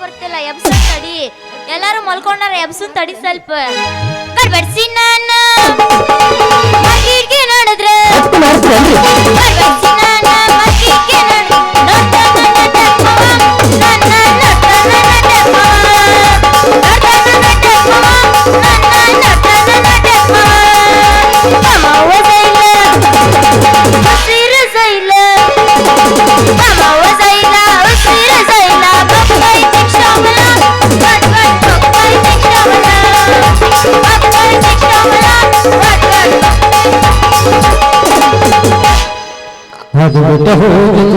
ಬರ್ತಿಲ್ಲ ಎಬ್ಸನ್ ತಡಿ. ಎಲ್ಲಾರು ಮಲ್ಕೊಂಡಾರ ಎಬ್ಸನ್ ತಡಿ ಸ್ವಲ್ಪ. ಬರ್ಬೇಡ್ಸಿ ನಾನು. ನಡೆದ್ರ. ಬರ್ಬೇಡ್ಸಿ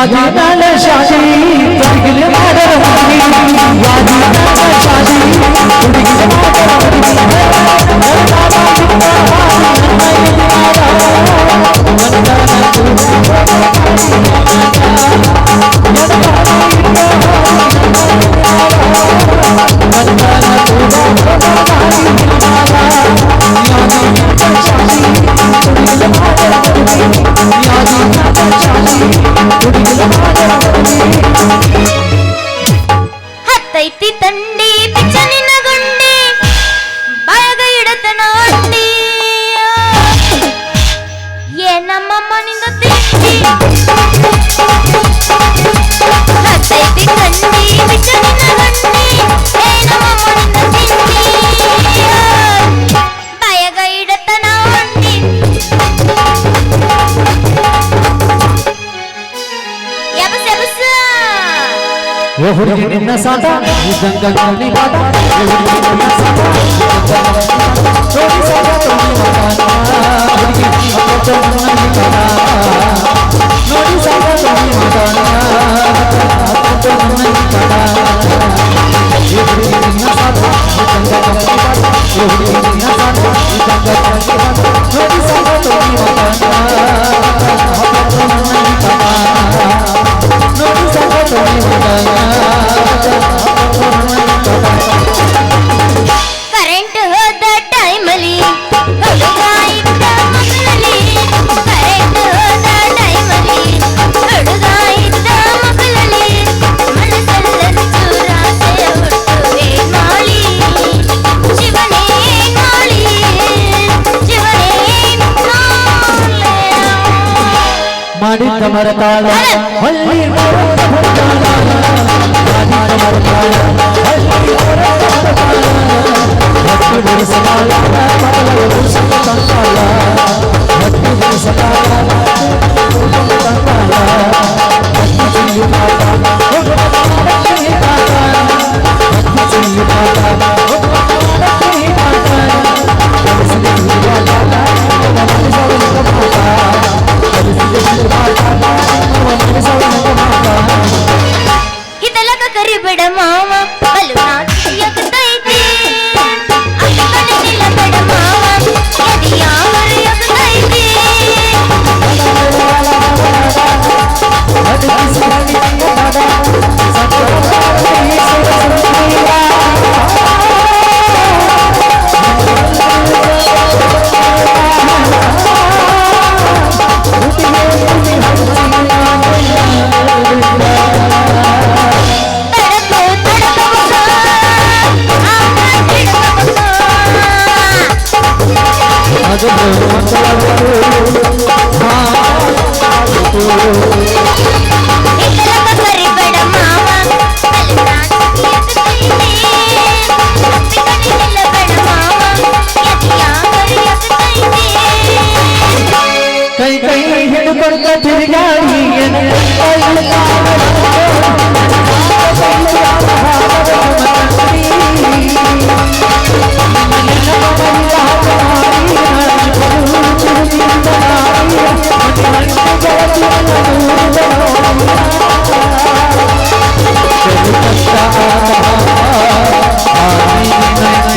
রাজনাল শাসী সাদা জঙ্গল কালি বাদা তুমি সাদা তুমি கமர தாளா வள்ளீர் கமர தாளா ராதி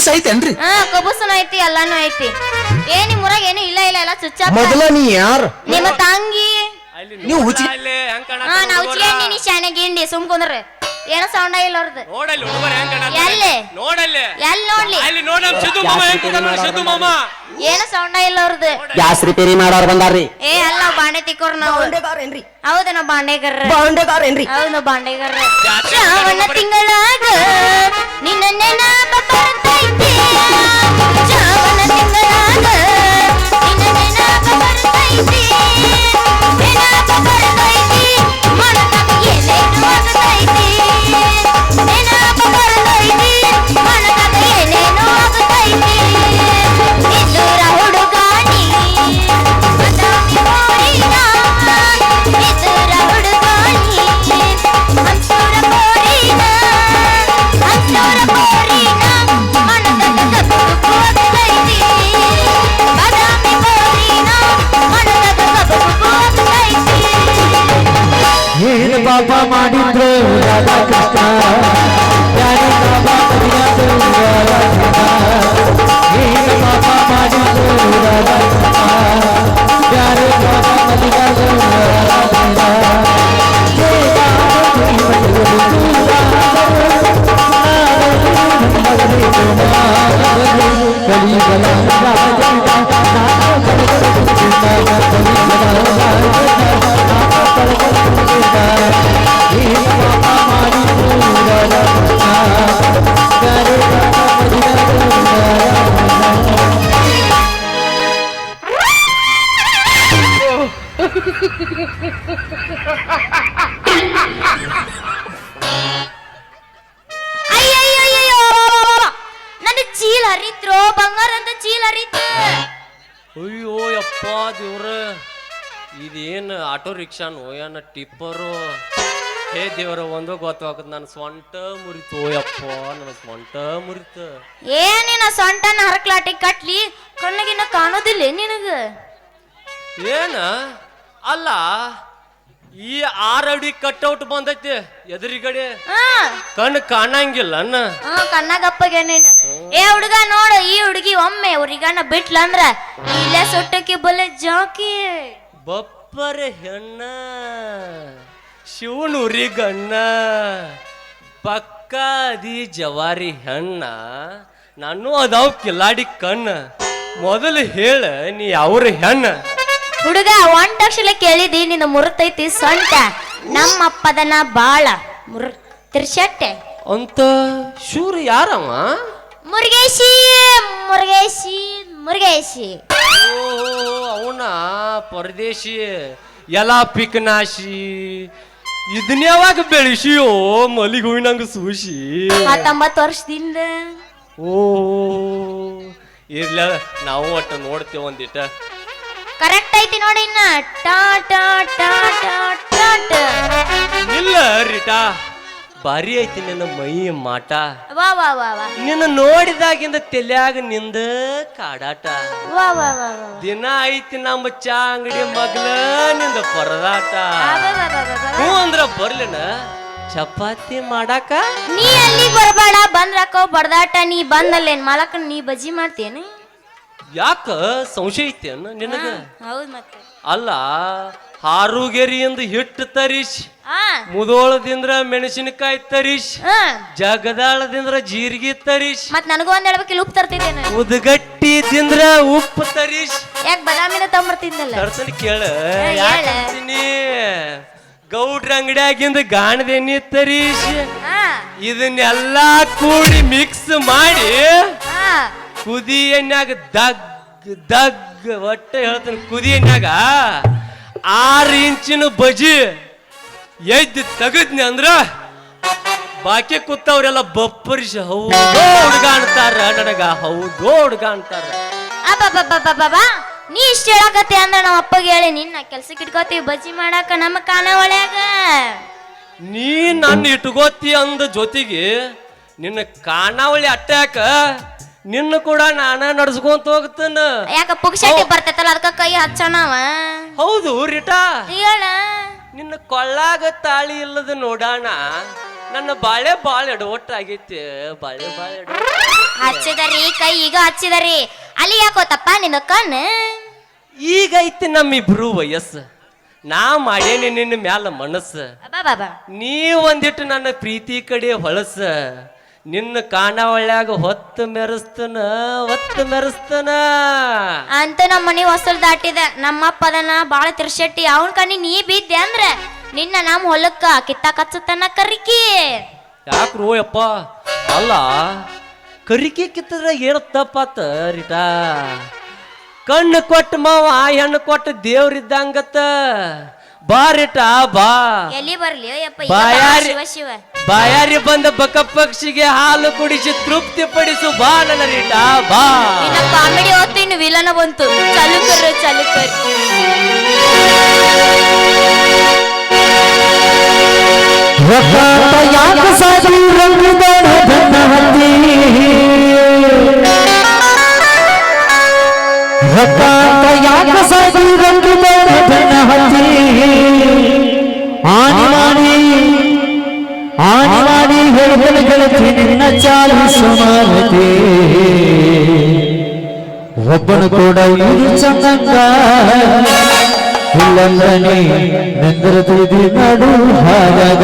ಕುಬಸ್ ಐತೇನ್ರಿ? ಹಾ ಕಬೂಸನು ಐತಿ ಎಲ್ಲಾನು ಐತಿ. ಏನಿ ನಿಮ್ ಊರಾಗ ಏನು ಇಲ್ಲ ಇಲ್ಲ ಎಲ್ಲ ಚುಚ್ಚ ಮೊದಲ ನೀ ಯಾರು? ನಿಮ್ಮ ತಂಗಿ. ನೀವು ಹುಚ್ಚಿ ಅಲ್ಲಿ ಹೆಂಗ್ ಕಾಣ ಹಾ ನಾವು ಉಚ್ಕೊಂಡಿ ನೀ ಶಾನೆ ಗಿಂಡಿ ಸುಮ್ ಕುಂದ್ರೆ ಏನೋ ಸೌಂಡ್ ಇಲ್ಲ ಅವ್ರದ್ದು ನೋಡಲ್ಲಿ ಹುಡುಗರು ಹೆಂಗ್ ಕಾಣಾ ಎಲ್ಲಿ? ನೋಡಲ್ಲಿ. ಎಲ್ಲಿ ನೋಡ್ಲಿ? ಅಲ್ಲಿ ನೋಡ ಸಿದ್ದು ಮಾಮ ಹೆಂಗ್ ಕೂತಾನ ಸಿದ್ದು ಮಾಮ. ಏನೋ ಸೌಂಡ್ ಇಲ್ಲ ಅವ್ರದ್ದು? ಗ್ಯಾಸ್ ರಿಪೇರಿ ಮಾಡೋರು ಬಂದಾರ್ರಿ. ಏ ಅಲ್ಲ ಬಾಂಡೆ ತಿಕ್ಕೋರ್ ನಾವು. ಏನ್ರಿ ಹೌದು ನಾವು ಬಾಂಡೆಗರ್ರ. ಬಾಂಡೆಗಾರ ಏನ್ರಿ ಹೌದು ನಾವು ಬಾಂಡೆಗರ್ರ. ಶ್ರಾವಣ ತಿಂಗಳಾಗ ನಿನ್ನ ನೆನಪ ಬರ್ತೈತಿ? ಶ್ರಾವಣ ತಿಂಗಳಾಗ ಅಯ್ಯಯ್ಯಯ್ಯಯ್ಯೋ ನನ್ನ ಚೀಲ ಹರಿತ್ರೋ ಬಂಗಾರ ಅಂತ ಚೀಲ ಹರಿತು ಅಯ್ಯೋ ಯಪ್ಪ ದೇವ್ರ. ಇದೇನು ಆಟೋ ರಿಕ್ಷಾನು ಏನ ಟಿಪ್ಪರು? ಹೇ ದೇವ್ರ ಒಂದು ಗೊತ್ತಾಗತ್ ನನ್ನ ಸ್ವಂಟ ಮುರಿತು ಯಪ್ಪ ನನ್ನ ಸ್ವಂಟ ಮುರಿತು. ಏನಿನ ಸೊಂಟನ ಹರಕ್ಲಾಟಿ ಕಟ್ಲಿ ಕಣ್ಣಿಗಿನ್ನ ಕಾಣೋದಿಲ್ಲ ನಿನಗ? ಏನ? ಅಲ್ಲ ಈ ಆರ್ ಅಡಿ ಕಟ್ಔಟ್ ಬಂದೈತಿ ಎದುರಿಗಡೆ. ಹಾ. ಕಣ್ಣು ಕಾಣಂಗಿಲ್ಲ ಅನ್ನ. ಹಾ ಕಣ್ಣಾಗಪ್ಪಗೆ ನೀನು. ಏ ಹುಡುಗ ನೋಡು ಈ ಹುಡುಗಿ ಒಮ್ಮೆ ಹುಡುಗನ ಬಿಟ್ಲಂದ್ರ ಇಲ್ಲೇ ಸುಟ್ಟಕ್ಕೆ ಬಲೆ ಜಾಕಿ. ಬಪ್ಪರೆ ಹೆಣ್ಣ ಶಿವನು ಉರಿಗಣ್ಣ ಪಕ್ಕಾದಿ ಜವಾರಿ ಹೆಣ್ಣ ನಾನು ಅದಾವ್ ಕಿಲಾಡಿ ಕಣ್ಣ. ಮೊದಲು ಹೇಳ ನೀ ಅವ್ರ ಹೆಣ್ಣ. ಹುಡುಗ ಒಂಟಕ್ಷಲೆ ಕೇಳಿದಿ ನಿನ್ನ ಮುರುತೈತಿ ಸೊಂಟ. ನಮ್ಮಪ್ಪದನ ಬಾಳ ಮುರ್ ತಿರ್ಸಟ್ಟೆ. ಅಂತ ಶೂರ್ ಯಾರವ? ಮುರುಗೇಶಿ ಮುರುಗೇಶಿ ಮುರುಗೇಶಿ. ಅವನ ಪರದೇಶಿ ಎಲ್ಲ ಪಿಕ್ನಾಶಿ ಇದನ್ನ ಯಾವಾಗ ಬೆಳೆಸಿಯೋ ಮಲ್ಲಿಗೆ ಹೂವಿನಂಗ ಸೂಸಿ ಹತ್ತೊಂಬತ್ತು ವರ್ಷದಿಂದ. ಓ ಇರ್ಲ ನಾವು ಒಟ್ಟು ನೋಡ್ತೇವೆ ಒಂದಿಟ. ಕರೆಕ್ಟ್ ಐತಿ ನೋಡಿ ಇನ್ನ. ಟಾ ಟಾ ಟಾ ಟಾ. ಇಲ್ಲ ರಿಟಾ ಬಾರಿ ಐತಿ ನಿನ್ನ ಮೈ ಮಾಟ. ವಾ ವಾ ವಾ ವಾ. ನಿನ್ನ ನೋಡಿದಾಗಿಂದ ತಲ್ಯಾಗ ನಿಂದ ಕಾಡಾಟ. ವಾ ವಾ ವಾ ವಾ ದಿನ ಐತಿ ನಮ್ಮ ಚಾ ಅಂಗಡಿ ಮಗ್ಲ ನಿಂದ ಪರದಾಟ. ಹ್ಞೂ ಅಂದ್ರ ಬರ್ಲಿನ. ಚಪಾತಿ ಮಾಡಾಕ? ನೀ ಅಲ್ಲಿ ಬರಬೇಡ ಬಂದ್ರಕ್ಕ ಬಡದಾಟ ನೀ ಬಂದಲ್ಲೇನ್ ಮಾಲಕ ನೀ ಬಜ್ಜಿ ಮಾಡ್ತೇನೆ. ಯಾಕ ಸಂಶಯ ಐತೇನ ನಿನಗ? ಹೌದ್ ಮತ್ತೆ. ಅಲ್ಲ ಹಾರುಗೆರಿಯಿಂದ ಹಿಟ್ಟು ತರಿಸ್ ಆ ಮುದೋಳದಿಂದ ಮೆಣಸಿನಕಾಯಿ ತರಿಸ್ ಆ. ಜಗದಾಳದಿಂದ ಜೀರಿಗೆ ತರಿಸ್ ಮತ್ ನನಗೂ ಒಂದ್ ಹೇಳ್ಬೇಕಿಲ್ಲ ಉಪ್ಪು ತರ್ತಿದ್ದೇನೆ. ಉದ್ಗಟ್ಟಿ ತಿಂದ್ರ ಉಪ್ಪು ತರಿಸ್ ಯಾಕೆ ಬದಾಮಿನ ತಗೊಂಬರ್ತಿದ್ದಲ್ಲ ತರ್ಸನ್ ಕೇಳ. ಹೇಳ. ಯಾಕಂತೀನಿ? ಗೌಡ್ರ ಅಂಗಡಿಯಾಗಿಂದ ಗಾಣದ ಎಣ್ಣೆ ತರಿಸ್ ಹಾ. ಇದನ್ನೆಲ್ಲಾ ಕೂಡಿ ಮಿಕ್ಸ್ ಮಾಡಿ ಹಾ. ಕುದಿ ಎಣ್ಣಾಗ ದಗ್ ದಗ್ ಒಟ್ಟೆ ಹೇಳ್ತೀನಿ ಕುದಿ ಎಣ್ಣಾಗ ಆರು ಇಂಚಿನ ಬಜಿ ಎದ್ದ ತೆಗದ್ನಿ ಅಂದ್ರ ಬಾಕಿ ಕೂತವ್ರೆಲ್ಲ ಬಪ್ಪರಿಸ ಹೌದೋ ಹುಡುಗ ಅಂತಾರ ನನಗ ಹೌದೋ ಹುಡುಗ ಅಂತಾರ. ಅಬ್ಬಬ್ಬಬ್ಬಬ್ಬಬ್ಬ ನೀ ಇಷ್ಟ ಹೇಳಕತ್ತಿ ಅಂದ್ರ ನಮ್ಮ ಅಪ್ಪಗೆ ಹೇಳಿ ನಿನ್ನ ಕೆಲ್ಸಕ್ಕೆ ಇಟ್ಕೋತೀವಿ ಬಜಿ ಮಾಡಾಕ ನಮ್ಮ ಕಾನ ಒಳ್ಯಾಗ. ನೀ ನನ್ನ ಇಟ್ಕೋತಿ ಅಂದ ಜೊತೆಗೆ ನಿನ್ನ ಕಾನಾವಳಿ ಅಟ್ಟಾಕ ನಿನ್ನ ಕೂಡ ನಾನ ನಡ್ಸ್ಕೊಂತ ಹೋಗ್ತಾನ. ಯಾಕ ಪುಕ್ಷಟಿ ಬರ್ತೈತಲ್ಲ ಅದಕ್ಕ ಕೈ ಹಚ್ಚಣವ ಹೌದು ರಿಟಾ. ಹೇಳ. ನಿನ್ನ ಕೊಳ್ಳಾಗ ತಾಳಿ ಇಲ್ಲದ ನೋಡಾಣ. ನನ್ನ ಬಾಳೆ ಬಾಳ ಎಡವಟ್ಟಾಗೈತಿ. ಬಾಳೆ ಬಾಳ ಹಚ್ಚಿದರಿ ಕೈ ಈಗ ಹಚ್ಚಿದರಿ. ಅಲ್ಲಿ ಯಾಕೋತಪ್ಪ ನಿನ್ನ ಕಣ್ಣು? ಈಗ ಐತಿ ನಮ್ಮಿಬ್ರು ವಯಸ್ಸು. ನಾ ಮಾಡೇನಿ ನಿನ್ನ ಮ್ಯಾಲ ಮನಸ್ಸು. ನೀ ಒಂದಿಟ್ಟು ನನ್ನ ಪ್ರೀತಿ ಕಡೆ ಹೊಳಸ. ನಿನ್ನ ಕಾಣಾವಳ್ಯಾಗ ಹೊತ್ತು ಮೆರೆಸ್ತನ ಹೊತ್ತು ಮೆರೆಸ್ತನ. ಅಂತ ನಮ್ಮ ಮನೆ ಹೊಸಲ್ ದಾಟಿದೆ. ನಮ್ಮಪ್ಪ ಅದನ್ನ ಬಾಳ ತಿರ್ಸಟ್ಟಿ ಅವನ್ ಕಣ್ಣಿ ನೀ ಬಿದ್ದೆ ಅಂದ್ರ ನಿನ್ನ ನಮ್ಮ ಹೊಲಕ್ಕ ಕಿತ್ತ ಕಚ್ಚತನ ಕರಿಕಿ. ಯಾಕ್ರೋ ಯಪ್ಪ? ಅಲ್ಲ ಕರಿಕಿ ಕಿತ್ತದ್ರ ಏನು ತಪ್ಪಾತ ರಿಟಾ? ಕಣ್ಣು ಕೊಟ್ಟ ಮಾವ ಹೆಣ್ಣು ಕೊಟ್ಟ ದೇವ್ರಿದ್ದಂಗತ್ತ ಬಾ ರೀಟಾ ಬಾ. ಎಲ್ಲಿ ಬರ್ಲಿ ಯಪ್ಪ ಶಿವ ಶಿವ. ಬಾಯಾರಿ ಬಂದ ಬಕ ಪಕ್ಷಿಗೆ ಹಾಲು ಕುಡಿಸಿ ತೃಪ್ತಿ ಪಡಿಸು ಬಾ ನನ್ನ ರೀಟ ಬಾ. ನಿನ್ನ ಕಾಮಿಡಿ ಹೊತ್ತು ಇನ್ನು ವಿಲನ ಬಂತು. ಚಲುಕರ್ ಚಲುಕರ್ ರಕ್ತ ಹೇಳ್ದನ ಗೆಳತಿ ನಿನ್ನ ಚಾಲು ಸಮಾನತೆ ಒಬ್ಬನು ಕೂಡ ಇದು ಚಂದಂಗ ಇಲ್ಲಂದನೆ ನೆಂದರ ತುದಿ ನಡು ಹಾಗಾಗ